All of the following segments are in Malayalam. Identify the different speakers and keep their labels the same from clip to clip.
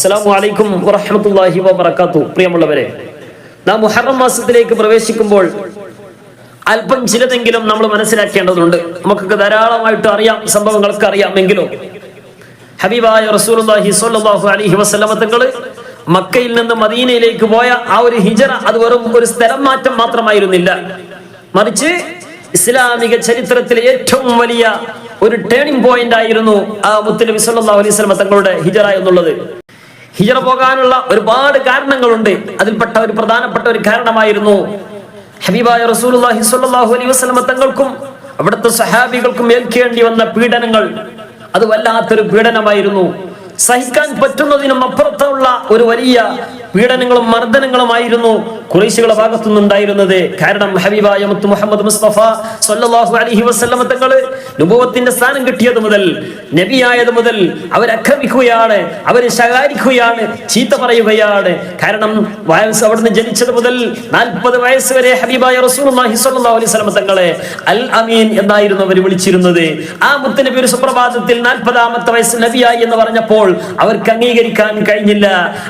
Speaker 1: അസ്സലാമു അലൈക്കും വബറകാത്തു. പ്രിയമുള്ളവരെ നാം മുഹറം മാസത്തിലേക്ക് പ്രവേശിക്കുമ്പോൾ അല്പം ചിലതെങ്കിലും നമ്മൾ മനസ്സിലാക്കേണ്ടതുണ്ട്. നമുക്കൊക്കെ ധാരാളമായിട്ട് അറിയാം സംഭവങ്ങളൊക്കെ അറിയാമെങ്കിലും ഹബീബായ റസൂലുള്ളാഹി സ്വല്ലല്ലാഹു അലൈഹി തങ്ങൾ മക്കയിൽ നിന്ന് മദീനയിലേക്ക് പോയ ആ ഒരു ഹിജറ അത് വെറും ഒരു സ്ഥലം മാറ്റം മാത്രമായിരുന്നില്ല. മറിച്ച് ഇസ്ലാമിക ചരിത്രത്തിലെ ഏറ്റവും വലിയ ഒരു ടേണിംഗ് പോയിന്റ് ആയിരുന്നു ആ മുത്തുനബി സല്ലാ അലൈഹി വസല്ലമ തങ്ങളുടെ ഹിജറ എന്നുള്ളത്. ഹിജറ പോകാനുള്ള ഒരുപാട് കാരണങ്ങളുണ്ട്. അതിൽപ്പെട്ട ഒരു പ്രധാനപ്പെട്ട ഒരു കാരണമായിരുന്നു. ഹബീബായ റസൂലുള്ളാഹി സ്വല്ലല്ലാഹു അലൈഹി വസല്ലമ തങ്ങൾക്കും അവിടുത്തെ സഹാബികൾക്കും ഏൽക്കേണ്ടി വന്ന പീഡനങ്ങൾ അത് വല്ലാത്തൊരു പീഡനമായിരുന്നു. സഹിക്കാൻ പറ്റുന്നതിനും അപ്പുറത്തുള്ള ഒരു വലിയ പീഡനങ്ങളും മർദ്ദനങ്ങളുമായിരുന്നു കുറേശികളുടെ ഭാഗത്തുനിന്നുണ്ടായിരുന്നത്. കാരണം ഹബീബായ മുത്ത് മുഹമ്മദ് മുസ്തഫ സല്ലല്ലാഹു അലൈഹി വസല്ലമ തങ്ങൾ നുബുവത്തിന്റെ സ്ഥാനം കിട്ടിയത് മുതൽ നബിയായത് മുതൽ അവരക്രമിക്കുകയാണ് അവർ ശകാരിക്കുകയാണ് ചീത്ത പറയുകയാണ്. കാരണം വയസ്സ് അവിടുന്ന് ജനിച്ചത് മുതൽ നാൽപ്പത് വയസ്സ് വരെ ഹബീബായ വസല്ലമ തങ്ങളെ അൽ അമീൻ എന്നായിരുന്നു അവർ വിളിച്ചിരുന്നത്. ആ മുത്തനബി ഒരു സുപ്രഭാതത്തിൽ നാൽപ്പതാമത്തെ വയസ്സ് നബിയായി എന്ന് പറഞ്ഞപ്പോൾ അവർക്ക് അംഗീകരിക്കാൻ കഴിഞ്ഞില്ല.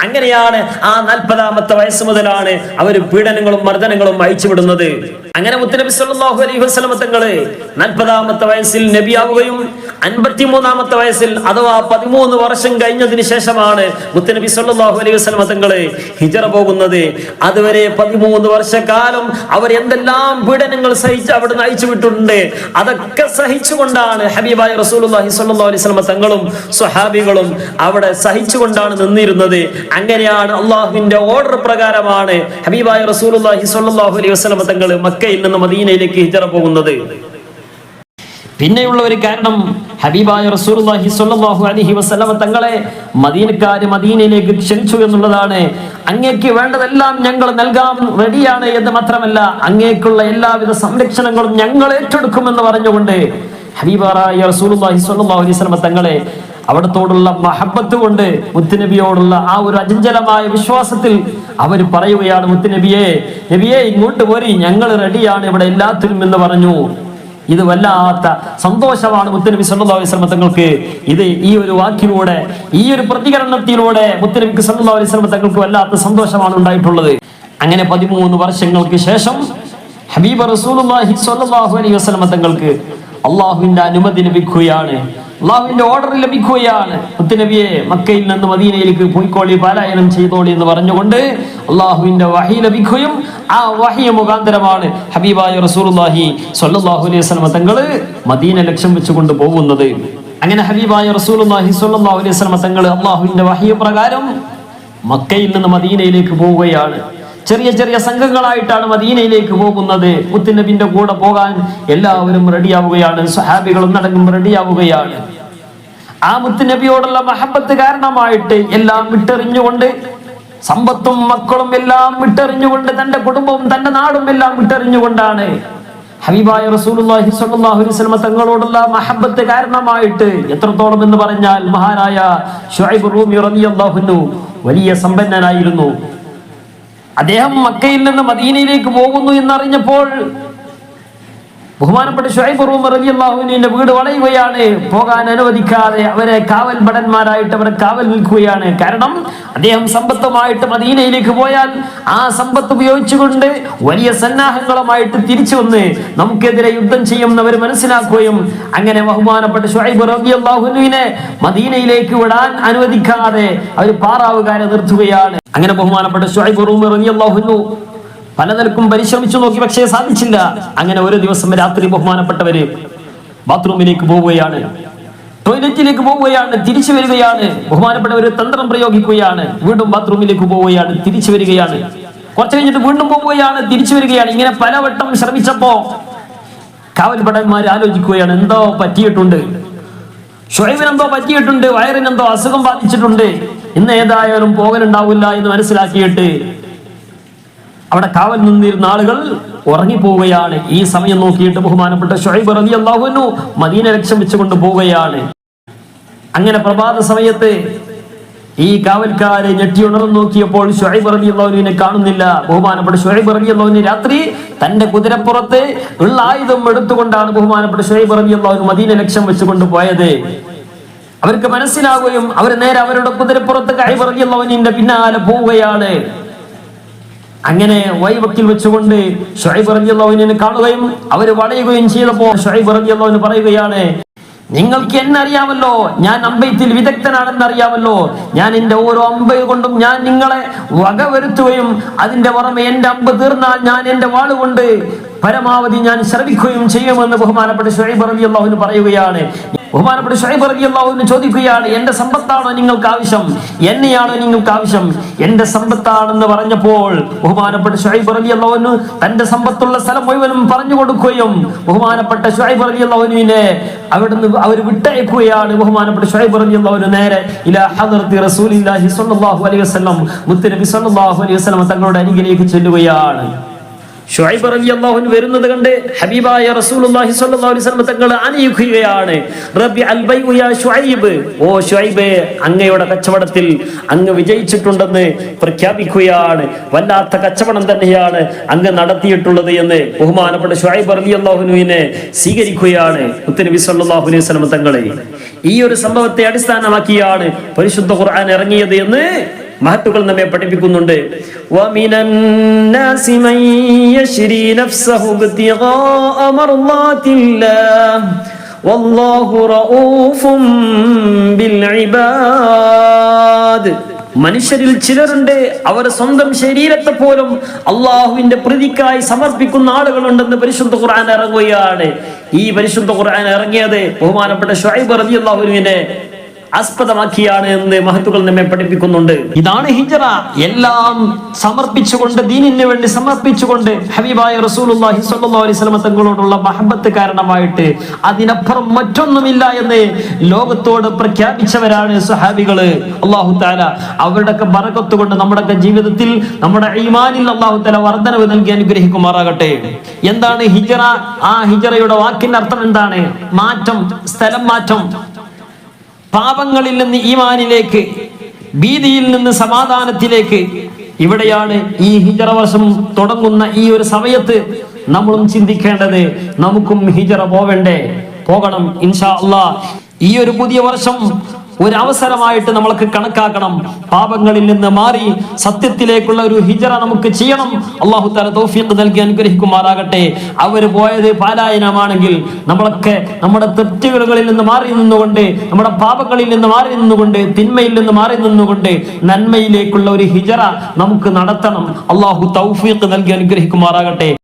Speaker 1: അങ്ങനെയാണ് ആ നാൽപ്പതാമത്തെ വയസ്സ് മുതലാണ് അവർ പീഡനങ്ങളും മർദ്ദനങ്ങളും അയച്ചുവിടുന്നത്. അങ്ങനെ മുത്തനബി സല്ലല്ലാഹു അലൈഹി വസല്ലമ തങ്ങൾ നാൽപ്പതാമത്തെ വയസ്സിൽ നബിയാവുകയും അൻപത്തിമൂന്നാമത്തെ വയസ്സിൽ അഥവാ പതിമൂന്ന് വർഷം കഴിഞ്ഞതിന് ശേഷമാണ് മുത്തനബി സല്ലല്ലാഹു അലൈഹി വസല്ലമ തങ്ങൾ ഹിജറ പോകുന്നത്. അതുവരെ പതിമൂന്ന് വർഷക്കാലം അവർ എന്തെല്ലാം പീഡനങ്ങൾ സഹിച്ച് അവിടെ അയച്ചു വിട്ടിട്ടുണ്ട്. അതൊക്കെ സഹിച്ചുകൊണ്ടാണ് ഹബീബായ റസൂലുള്ളാഹി സല്ലാ അലൈഹി വസല്ലമ തങ്ങളും സ്വഹാബികളും അവിടെ സഹിച്ചുകൊണ്ടാണ് നിന്നിരുന്നത്. അങ്ങനെയാണ് അള്ളാഹുവിന്റെ ഓർഡർ പ്രകാരമാണ് ഹബീബായ റസൂലുള്ളാഹി സല്ലാഹു അലൈഹി വസല്ലമ തങ്ങൾ മക്കയിൽ നിന്ന് മദീനയിലേക്ക് ഹിജറ പോകുന്നത്. പിന്നെയുള്ള ഒരു കാരണം ഹബീബായ റസൂലുള്ളാഹി സ്വല്ലല്ലാഹു അലൈഹി വസല്ലമ തങ്ങളെ മദീനക്കാര് മദീനയിലേക്ക് ക്ഷണിച്ചു എന്നുള്ളതാണ്. അങ്ങേക്ക് വേണ്ടതെല്ലാം ഞങ്ങൾ നൽകാൻ റെഡിയാണ് എന്ന് മാത്രമല്ല അങ്ങേക്കുള്ള എല്ലാവിധ സംരക്ഷണങ്ങളും ഞങ്ങൾ ഏറ്റെടുക്കുമെന്ന് പറഞ്ഞുകൊണ്ട് ഹബീബായ റസൂലുള്ളാഹി സ്വല്ലല്ലാഹു അലൈഹി വസല്ലമ തങ്ങളെ അവിടത്തോടുള്ള മഹബത്ത് കൊണ്ട് മുത്തുനബിയോടുള്ള ആ ഒരു അചഞ്ചലമായ വിശ്വാസത്തിൽ അവർ പറയുകയാണ് മുത്തുനബിയെ നബിയെ ഇങ്ങോട്ട് പോരി ഞങ്ങൾ റെഡിയാണ് ഇവിടെ എല്ലാത്തിനും എന്ന് പറഞ്ഞു. ഇത് വല്ലാത്ത സന്തോഷമാണ് സല്ലല്ലാഹു അലൈഹി വസല്ലം തങ്ങൾക്ക്. ഇത് ഈ ഒരു വാക്കിലൂടെ ഈ ഒരു പ്രതികരണത്തിലൂടെ മുത്തനബിക്ക് സല്ലല്ലാഹു അലൈഹി വസല്ലം തങ്ങൾക്ക് വല്ലാത്ത സന്തോഷമാണ് ഉണ്ടായിട്ടുള്ളത്. അങ്ങനെ പതിമൂന്ന് വർഷങ്ങൾക്ക് ശേഷം ഹബീബ് സ്വല്ലല്ലാഹു അലൈഹി വസല്ലം തങ്ങൾക്ക് അള്ളാഹുവിന്റെ അനുമതി ലഭിക്കുകയാണ്. അള്ളാഹുവിന്റെ ഓർഡർ ലഭിക്കുകയാണ്. മുത്തുനബിയെ മക്കയിൽ നിന്ന് മദീനയിലേക്ക് പോയിക്കോളി പാലായനം ചെയ്തോളി എന്ന് പറഞ്ഞുകൊണ്ട് അള്ളാഹുവിന്റെ വഹി ലഭിക്കുകയും ആ വഹിയ മുഖാന്തരമാണ് ഹബീബായ റസൂലുള്ളാഹി സൊല്ലാഹു അലൈഹി സ്വലമ തങ്ങൾ മദീന ലക്ഷ്യം വെച്ചുകൊണ്ട് പോകുന്നത്. അങ്ങനെ ഹബീബായ റസൂലുള്ളാഹി സ്വല്ലല്ലാഹു അലൈഹി സ്വലമ തങ്ങൾ അള്ളാഹുവിന്റെ വഹിയ പ്രകാരം മക്കയിൽ നിന്ന് മദീനയിലേക്ക് പോവുകയാണ്. ചെറിയ ചെറിയ സംഘങ്ങളായിട്ടാണ് മദീനയിലേക്ക് പോകുന്നത്. മുത്തുനബിന്റെ കൂടെ പോകാൻ എല്ലാവരും റെഡിയാവുകയാണ്. സഹാബികളും നടക്കും റെഡിയാവുകയാണ്. ആ മുത്തുനബിയോടുള്ള മഹബത്ത് കാരണമായിട്ട് എല്ലാം വിട്ടെറിഞ്ഞുകൊണ്ട് സമ്പത്തും മക്കളും എല്ലാം വിട്ടെറിഞ്ഞുകൊണ്ട് തന്റെ കുടുംബവും തന്റെ നാടും എല്ലാം വിട്ടെറിഞ്ഞുകൊണ്ടാണ് ഹബീബായ റസൂലുള്ളാഹി സ്വല്ലല്ലാഹു അലൈഹി വസല്ലം തങ്ങളോടുള്ള മഹബത്ത് കാരണമായിട്ട് എത്രത്തോളം എന്ന് പറഞ്ഞാൽ മഹാനായ ഷുഐബ് റൂമി റളിയല്ലാഹു അൻഹു വലിയ സമ്പന്നനായിരുന്നു. അദ്ദേഹം മക്കയിൽ നിന്ന് മദീനയിലേക്ക് പോകുന്നു എന്നറിഞ്ഞപ്പോൾ ബഹുമാനപ്പെട്ട ഷൈബ് റൂമർ റളിയല്ലാഹുവിന്റെ വീട് വളയുകയാണ്. പോകാൻ അനുവദിക്കാതെ അവരെ കാവൽ ഭടന്മാരായിട്ട് അവരെ കാവൽ നിൽക്കുകയാണ്. കാരണം അദ്ദേഹം സമ്പത്തുമായിട്ട് മദീനയിലേക്ക് പോയാൽ ആ സമ്പത്ത് ഉപയോഗിച്ചുകൊണ്ട് വലിയ സന്നാഹങ്ങളുമായിട്ട് തിരിച്ചു വന്ന് നമുക്കെതിരെ യുദ്ധം ചെയ്യുമെന്നവർ മനസ്സിലാക്കുകയും അങ്ങനെ ബഹുമാനപ്പെട്ട ഷുഹൈബ് റബി അള്ളാഹുവിനെ മദീനയിലേക്ക് വിടാൻ അനുവദിക്കാതെ അവർ പാറാവുകാരെ നിർത്തുകയാണ്. അങ്ങനെ ബഹുമാനപ്പെട്ട ഷുഹൈബ് റൂമി റളിയല്ലാഹു പലതരക്കും പരിശ്രമിച്ചു നോക്കി പക്ഷേ സാധിച്ചില്ല. അങ്ങനെ ഒരു ദിവസം രാത്രി ബഹുമാനപ്പെട്ടവര് ബാത്റൂമിലേക്ക് പോവുകയാണ്. ടോയ്ലറ്റിലേക്ക് പോവുകയാണ് തിരിച്ചു വരികയാണ്. ബഹുമാനപ്പെട്ടവര് തന്ത്രം പ്രയോഗിക്കുകയാണ്. വീണ്ടും ബാത്റൂമിലേക്ക് പോവുകയാണ് തിരിച്ചു വരികയാണ്. കുറച്ച് കഴിഞ്ഞിട്ട് വീണ്ടും പോവുകയാണ് തിരിച്ചു വരികയാണ്. ഇങ്ങനെ പലവട്ടം ശ്രമിച്ചപ്പോ കാവൽപടന്മാർ ആലോചിക്കുകയാണ് എന്തോ പറ്റിയിട്ടുണ്ട്. ഷുഹൈബിന് എന്തോ പറ്റിയിട്ടുണ്ട് വയറിനെന്തോ അസുഖം ബാധിച്ചിട്ടുണ്ട്. ഇന്ന് ഏതായാലും പോകലുണ്ടാവില്ല എന്ന് മനസ്സിലാക്കിയിട്ട് അവിടെ കാവൽ നിന്നിരുന്ന ആളുകൾ ഉറങ്ങിപ്പോവുകയാണ്. ഈ സമയം നോക്കിയിട്ട് ബഹുമാനപ്പെട്ട ഷുഹൈബ് റബി അള്ളാഹുനു മദീന ലക്ഷ്യം വെച്ചുകൊണ്ട് പോവുകയാണ്. അങ്ങനെ പ്രഭാത സമയത്ത് ഈ കാവൽക്കാരെ ഞെട്ടി ഉണർന്നു നോക്കിയപ്പോൾ ഷുഹൈബ് റബി കാണുന്നില്ല. ബഹുമാനപ്പെട്ട ഷുഹൈബ് റബി രാത്രി തന്റെ കുതിരപ്പുറത്ത് ഉള്ള ആയുധം എടുത്തുകൊണ്ടാണ് ബഹുമാനപ്പെട്ട ഷുഹൈബ് റബി മദീന ലക്ഷ്യം വെച്ചുകൊണ്ട് പോയത്. അവർക്ക് മനസ്സിലാവുകയും അവർ നേരെ അവരുടെ കുതിരപ്പുറത്ത് കഴിവറിയുള്ളവനിന്റെ പിന്നാലെ പോവുകയാണ്. അങ്ങനെ വൈവക്കിൽ വെച്ചുകൊണ്ട് ഷുഐബ് റളിയല്ലാഹുവിനെ കാണുകയും അവർ വളയുകയും ചെയ്തപ്പോൾ ഷുഐബ് റളിയല്ലാഹുവിന് പറയുകയാണ് നിങ്ങൾക്ക് എന്നെ അറിയാമല്ലോ ഞാൻ അമ്പയത്തിൽ വിദഗ്ധനാണെന്ന് അറിയാമല്ലോ ഞാൻ എന്റെ ഓരോ അമ്പയ കൊണ്ടും ഞാൻ നിങ്ങളെ വകവരുത്തുകയും അതിന്റെ പുറമെ എന്റെ അമ്പ് തീർന്നാൽ ഞാൻ എന്റെ വാളുകൊണ്ട് പരമാവധി ഞാൻ ശ്രമിക്കുകയും ചെയ്യുമെന്ന് ബഹുമാനപ്പെട്ട ഷുഹൈബ് റബി അള്ളാഹുവിന് പറയുകയാണ്. ബഹുമാനപ്പെട്ട ഷുഹൈബ് റബി അള്ളാഹുവിന് ചോദിക്കുകയാണ് എന്റെ സമ്പത്താണോ നിങ്ങൾക്ക് ആവശ്യം? എന്നെയാണോ നിങ്ങൾക്ക് ആവശ്യം? എന്റെ സമ്പത്താണെന്ന് പറഞ്ഞപ്പോൾ ബഹുമാനപ്പെട്ട ഷുഹൈബ് റബി അള്ളാഹുവിന് തന്റെ സമ്പത്തുള്ള സ്ഥലം മുഴുവനും പറഞ്ഞു കൊടുക്കുകയും ബഹുമാനപ്പെട്ട ഷുഹൈബ് റബി അള്ളാഹുവിനെ അവിടുന്ന് അവർ വിട്ടയക്കുകയാണ്. ബഹുമാനപ്പെട്ട ഷുഹൈബ് റബി അള്ളാഹുവിന് നേരെ ഇലാ ഹദർത്തി റസൂലില്ലാഹി സ്വല്ലല്ലാഹു അലൈഹി വസല്ലം മുത്തനബി സ്വല്ലല്ലാഹു അലൈഹി വസല്ലം തങ്ങളുടെ അരികിലേക്ക് ചെല്ലുകയാണ്. ഷുഐബ് അള്ളാഹുൻ വരുന്നത് കണ്ട് ഹബീബായ റസൂലുള്ളാഹി സ്വല്ലല്ലാഹു അലൈഹി വസല്ലം തങ്ങൾ ആനയിക്കുകയാണ് റബ്ബി അൽ ബൈഉ യാ ഷുഹൈബ് ഓ ഷുഐബ് അങ്ങയുടെ കച്ചവടത്തിൽ അങ്ങ് വിജയിച്ചിട്ടുണ്ടെന്ന് പ്രഖ്യാപിക്കുകയാണ്. വല്ലാത്ത കച്ചവടം തന്നെയാണ് അങ്ങ് നടത്തിയിട്ടുള്ളത് എന്ന് ബഹുമാനപ്പെട്ട ഷുഹൈബ് റബി അള്ളാഹുനുവിനെ സ്വീകരിക്കുകയാണ് മുത്തനബി സ്വല്ലല്ലാഹു അലൈഹി വസല്ലം തങ്ങളെ. ഈ ഒരു സംഭവത്തെ അടിസ്ഥാനമാക്കിയാണ് പരിശുദ്ധ ഖുർആൻ ഇറങ്ങിയത് എന്ന് മഹത്തുക്കൾ നമ്മെ പഠിപ്പിക്കുന്നുണ്ട്. മനുഷ്യരിൽ ചിലരുണ്ട് അവർ സ്വന്തം ശരീരത്തെ പോലും അള്ളാഹുവിന്റെ പ്രതിക്കായി സമർപ്പിക്കുന്ന ആളുകളുണ്ടെന്ന് പരിശുദ്ധ ഖുർആൻ ഇറങ്ങുകയാണ്. ഈ പരിശുദ്ധ ഖുർആൻ ഇറങ്ങിയത് ബഹുമാനപ്പെട്ട ഷൈബ് റബി അള്ളാഹുവിനെ ആസ്പദമാക്കിയാണ് എന്ന് മഹത്തുക്കൾ നമ്മെ പഠിപ്പിക്കുന്നുണ്ട്. ഇതാണ് ഹിജറ. എല്ലാം സമർപ്പിച്ചുകൊണ്ട് ദീനിന് വേണ്ടി സമർപ്പിച്ചുകൊണ്ട് ഹബീബായ റസൂലുള്ളാഹി സ്വല്ലല്ലാഹു അലൈഹി വസല്ലം തങ്ങളോടുള്ള മഹബത്ത് കാരണമായിട്ട് അതിനപ്പുറം മറ്റൊന്നുമില്ല എന്ന് ലോകത്തോട് പ്രഖ്യാപിച്ചവരാണ് സഹാബികൾ അള്ളാഹു താല അവരുടെയൊക്കെ ബറക്കത്ത് കൊണ്ട് നമ്മുടെയൊക്കെ ജീവിതത്തിൽ നമ്മുടെ ഈമാനിൽ അള്ളാഹു താല വർധനവ് നൽകി അനുഗ്രഹിക്കുമാറാകട്ടെ. എന്താണ് ഹിജറ? ആ ഹിജറയുടെ വാക്കിന്റെ അർത്ഥം എന്താണ്? മാറ്റം സ്ഥലം മാറ്റം. പാപങ്ങളിൽ നിന്ന് ഈമാനിലേക്ക് ഭീതിയിൽ നിന്ന് സമാധാനത്തിലേക്ക്. ഇവിടെയാണ് ഈ ഹിജറ വർഷം തുടങ്ങുന്ന ഈ ഒരു സമയത്ത് നമ്മളും ചിന്തിക്കേണ്ടത് നമുക്കും ഹിജറ പോവണ്ടേ? പോകണം ഇൻഷാ അള്ളാ. ഈ ഒരു പുതിയ വർഷം ഒരു അവസരമായിട്ട് നമ്മൾക്ക് കണക്കാക്കണം. പാപങ്ങളിൽ നിന്ന് മാറി സത്യത്തിലേക്കുള്ള ഒരു ഹിജറ നമുക്ക് ചെയ്യണം. അള്ളാഹു താല തൗഫീഖ് നൽകി അനുഗ്രഹിക്കുമാറാകട്ടെ. അവർ പോയത് പാലായനമാണെങ്കിൽ നമ്മളൊക്കെ നമ്മുടെ തെറ്റുകളിൽ നിന്ന് മാറി നിന്നുകൊണ്ട് നമ്മുടെ പാപങ്ങളിൽ നിന്ന് മാറി നിന്നുകൊണ്ട് തിന്മയിൽ നിന്ന് മാറി നിന്നുകൊണ്ട് നന്മയിലേക്കുള്ള ഒരു ഹിജറ നമുക്ക് നടത്തണം. അള്ളാഹു തൗഫീഖ് നൽകി അനുഗ്രഹിക്കുമാറാകട്ടെ.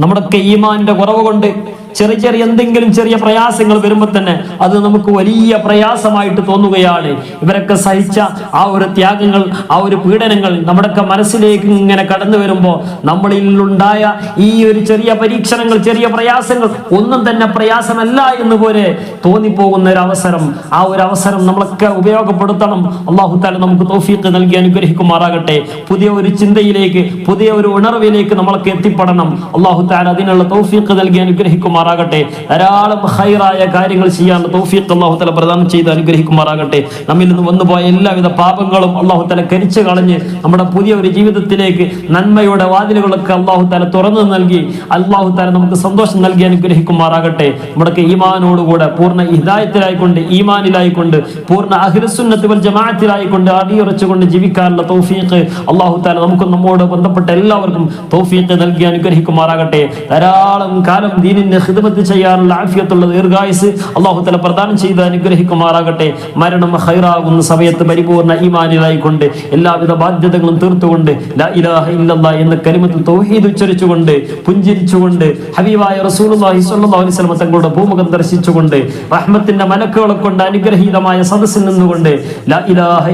Speaker 1: നമ്മുടെയൊക്കെ ഈമാന്റെ കുറവ് കൊണ്ട് ചെറിയ ചെറിയ എന്തെങ്കിലും ചെറിയ പ്രയാസങ്ങൾ വരുമ്പോൾ തന്നെ അത് നമുക്ക് വലിയ പ്രയാസമായിട്ട് തോന്നുകയാണ്. ഇവരൊക്കെ സഹിച്ച ആ ഒരു ത്യാഗങ്ങൾ ആ ഒരു പീഡനങ്ങൾ നമ്മുടെയൊക്കെ മനസ്സിലേക്ക് ഇങ്ങനെ കടന്നു വരുമ്പോൾ നമ്മളിൽ ഉണ്ടായ ഈ ഒരു ചെറിയ പരീക്ഷണങ്ങൾ ചെറിയ പ്രയാസങ്ങൾ ഒന്നും തന്നെ പ്രയാസമല്ല എന്ന് പോലെ തോന്നിപ്പോകുന്ന ഒരു അവസരം. ആ ഒരു അവസരം നമ്മളൊക്കെ ഉപയോഗപ്പെടുത്തണം. അള്ളാഹു താല നമുക്ക് തോഫീക്ക് നൽകി അനുഗ്രഹിക്കുമാറാകട്ടെ. പുതിയ ഒരു ചിന്തയിലേക്ക് പുതിയ ഒരു ഉണർവിലേക്ക് നമ്മളൊക്കെ എത്തിപ്പെടണം. അള്ളാഹു താല അതിനുള്ള തൗഫീഖ് നൽകി അനുഗ്രഹിക്കുമാറാകട്ടെ. ധാരാളം ഹൈറായ കാര്യങ്ങൾ ചെയ്യാനുള്ള തൗഫീഖ് അള്ളാഹു തല പ്രദാനം ചെയ്ത് അനുഗ്രഹിക്കുമാറാകട്ടെ. നമ്മിൽ നിന്ന് വന്നുപോയ എല്ലാവിധ പാപങ്ങളും അള്ളാഹു തല കരിച്ചു കളഞ്ഞ് നമ്മുടെ പുതിയ ഒരു ജീവിതത്തിലേക്ക് നന്മയുടെ വാതിലുകളൊക്കെ അള്ളാഹു തല തുറന്നു നൽകി അള്ളാഹു തല നമുക്ക് സന്തോഷം നൽകി അനുഗ്രഹിക്കുമാറാകട്ടെ. നമ്മുടെ ഈമാനോടുകൂടെ പൂർണ ഹിദായത്തിലായിക്കൊണ്ട് ഈമാനിലായിക്കൊണ്ട് പൂർണ അഹിരസുന്നത്ത് വൽ ജമാഅത്തിലായിക്കൊണ്ട് അടിയുറച്ചുകൊണ്ട് ജീവിക്കാനുള്ള തൗഫീഖ് അള്ളാഹു താല നമുക്ക് നമ്മോട് ബന്ധപ്പെട്ട എല്ലാവർക്കും തൗഫീഖ് നൽകി അനുഗ്രഹിക്കുമാറാകട്ടെ. ധാരാളം കാലം ദീനിന്റെ ഹിദമത്ത് ചെയ്യാനുള്ള ആഫിയത്തുള്ള ദീർഘായുസ് അള്ളാഹു തല പ്രദാനം ചെയ്ത് അനുഗ്രഹിക്കുമാറാകട്ടെ. മരണം ഹൈറാകുന്ന സമയത്ത് പരിപൂർണ ഈമാനിലായിക്കൊണ്ട് എല്ലാവിധ ബാധ്യതകളും തീർത്തുകൊണ്ട് ലാ ഇലാഹ ഇല്ലല്ലാ എന്ന കലിമത്തിൽ തൗഹീദ് ഉച്ചരിച്ചുകൊണ്ട് പുഞ്ചിരിച്ചുകൊണ്ട് ഹബീബായ റസൂലുള്ളാഹി സ്വല്ലല്ലാഹു അലൈഹി വസല്ലം തങ്ങളുടെ ഭൂമുഖം ദർശിച്ചുകൊണ്ട് റഹ്മത്തിന്റെ മലക്കുകളെ കൊണ്ട് അനുഗ്രഹീതമായ സദസ്സിൽ നിന്നുകൊണ്ട് ലാ ഇലാഹ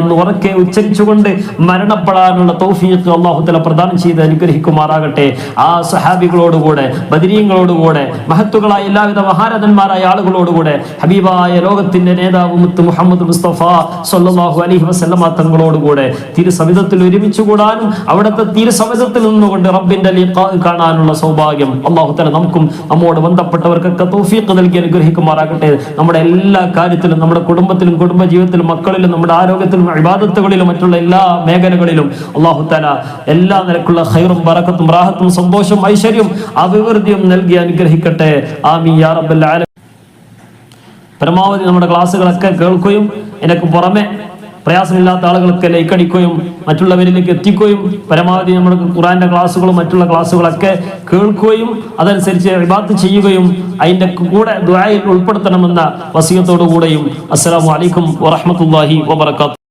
Speaker 1: എന്ന് ഉറക്കെ ഉച്ചരിച്ചുകൊണ്ട് മരണപ്പെടാനുള്ള തൗഫീഖ് അള്ളാഹു തല പ്രദാനം ചെയ്ത് അനുഗ്രഹിക്കുമാറാകട്ടെ. ആ സഹാബികളോടുകൂടെ ബദരീങ്ങളോടുകൂടെ മഹത്തുക്കളായ എല്ലാവിധ മഹാരഥന്മാരായ ആളുകളോടുകൂടെ ഹബീബായ ലോകത്തിന്റെ നേതാവ് മുത്ത് മുഹമ്മദ് മുസ്തഫ സല്ലല്ലാഹു അലൈഹി വസല്ലമ തങ്ങളോടുകൂടെ തിരുസവിധത്തിൽ ഒരുമിച്ച് കൂടാനും അവിടുത്തെ തിരുസവിധത്തിൽ നിന്നുകൊണ്ട് റബ്ബിന്റെ കാണാനുള്ള സൗഭാഗ്യം അള്ളാഹു തല നമുക്കും നമ്മോട് ബന്ധപ്പെട്ടവർക്കൊക്കെ തൗഫീഖ് നൽകി അനുഗ്രഹിക്കുമാറാകട്ടെ. നമ്മുടെ എല്ലാ കാര്യത്തിലും നമ്മുടെ കുടുംബത്തിലും കുടുംബ ജീവിതത്തിലും മക്കളിലും നമ്മുടെ ആരോഗ്യത്തിലും വിവാദത്തുകളിലും മറ്റുള്ള എല്ലാ മേഖലകളിലും അള്ളാഹു തല എല്ലാ നിലക്കുള്ള ഹൈറും ബറക്കത്തും റാഹത്തും സന്തോഷവും ഐശ്വര്യവും അഭിവൃദ്ധിയും നൽകി അനുഗ്രഹിക്കട്ടെ. യാ റബ്ബൽ പരമാവധി നമ്മുടെ ക്ലാസ്സുകളൊക്കെ കേൾക്കുകയും എനിക്ക് പുറമെ പ്രയാസമില്ലാത്ത ആളുകൾക്ക് ലൈക്ക് അടിക്കുകയും മറ്റുള്ളവരിലേക്ക് എത്തിക്കുകയും പരമാവധി നമ്മുടെ ഖുറാന്റെ ക്ലാസ്സുകളും മറ്റുള്ള ക്ലാസ്സുകളൊക്കെ കേൾക്കുകയും അതനുസരിച്ച് വിവാദത്ത് ചെയ്യുകയും അതിന്റെ കൂടെ ദുആയിൽ ഉൾപ്പെടുത്തണമെന്ന വസീയത്തോടു കൂടെയും അസ്സലാമു അലൈക്കും വറഹ്മത്തുള്ളാഹി വബറകാതുഹു.